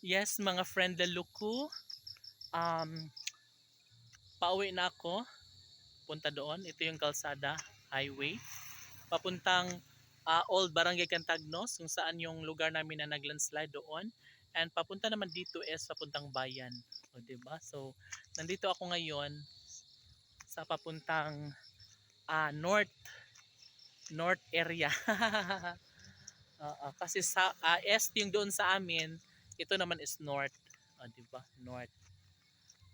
Yes, mga friend Laluku. Um, pauwi na ako. Punta doon. Ito yung kalsada, highway. Papuntang ah, Old Barangay Cantagnos, kung saan yung lugar namin na naglandslide doon. And papunta naman dito is papuntang bayan. O, diba? So, nandito ako ngayon sa papuntang ah, north north area. Oo, kasi sa ah, east yung doon sa amin, ito naman is north. O, di ba? North.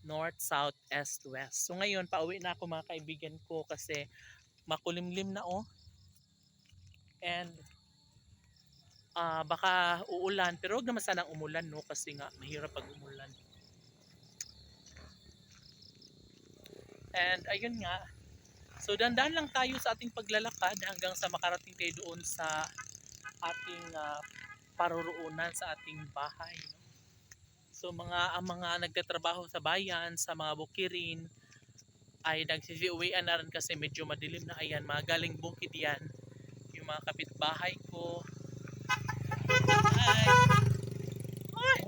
North, south, east, west. So ngayon, pauwi na ako mga kaibigan ko kasi makulimlim na oh. And ah baka uulan, pero huwag naman sanang umulan no kasi nga mahirap pag umulan. And ayun nga, so dandan lang tayo sa ating paglalakad hanggang sa makarating tayo doon sa ating ah, paruroonan sa ating bahay. No? So mga ang mga nagtatrabaho sa bayan, sa mga bukirin, ay nagsisiuwian na rin kasi medyo madilim na ayan, mga galing bukid yan. Yung mga kapitbahay ko. Hi! Ay!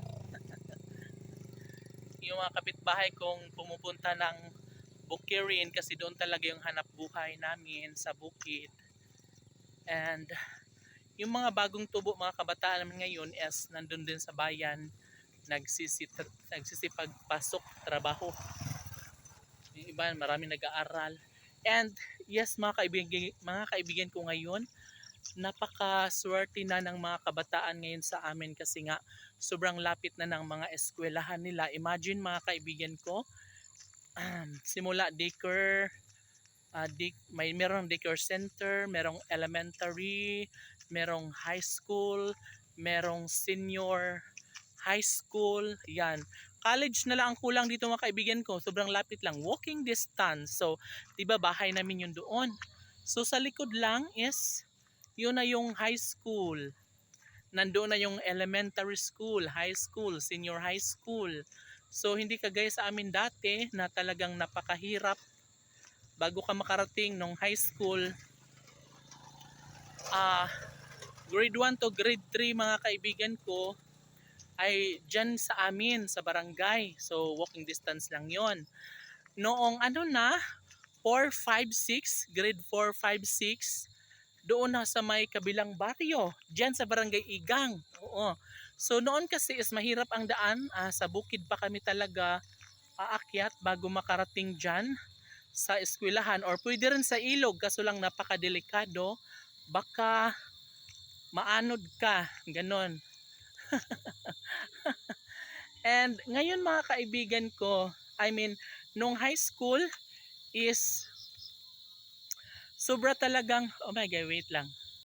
yung mga kapitbahay kong pumupunta ng bukirin kasi doon talaga yung hanap buhay namin sa bukid. And yung mga bagong tubo mga kabataan namin ngayon is nandun din sa bayan nagsisit nagsisipagpasok trabaho. Yung iba marami nag-aaral. And yes mga kaibigan mga kaibigan ko ngayon napakaswerte na ng mga kabataan ngayon sa amin kasi nga sobrang lapit na ng mga eskwelahan nila. Imagine mga kaibigan ko simula daycare uh, day, may merong daycare center merong elementary merong high school, merong senior high school, yan. College na lang ang kulang dito mga kaibigan ko, sobrang lapit lang, walking distance. So, 'di ba bahay namin yun doon. So sa likod lang is yun na yung high school. Nandoon na yung elementary school, high school, senior high school. So hindi kagaya sa amin dati na talagang napakahirap bago ka makarating nung high school. Ah, grade 1 to grade 3 mga kaibigan ko ay dyan sa amin sa barangay. So walking distance lang yon. Noong ano na 4, 5, 6, grade 4, 5, 6 doon na sa may kabilang baryo, dyan sa barangay Igang. Oo. So noon kasi is mahirap ang daan, ah, sa bukid pa kami talaga aakyat bago makarating dyan sa eskwelahan or pwede rin sa ilog kaso lang napakadelikado baka maanod ka, ganon. And ngayon mga kaibigan ko, I mean, nung high school is sobra talagang, oh my god, wait lang.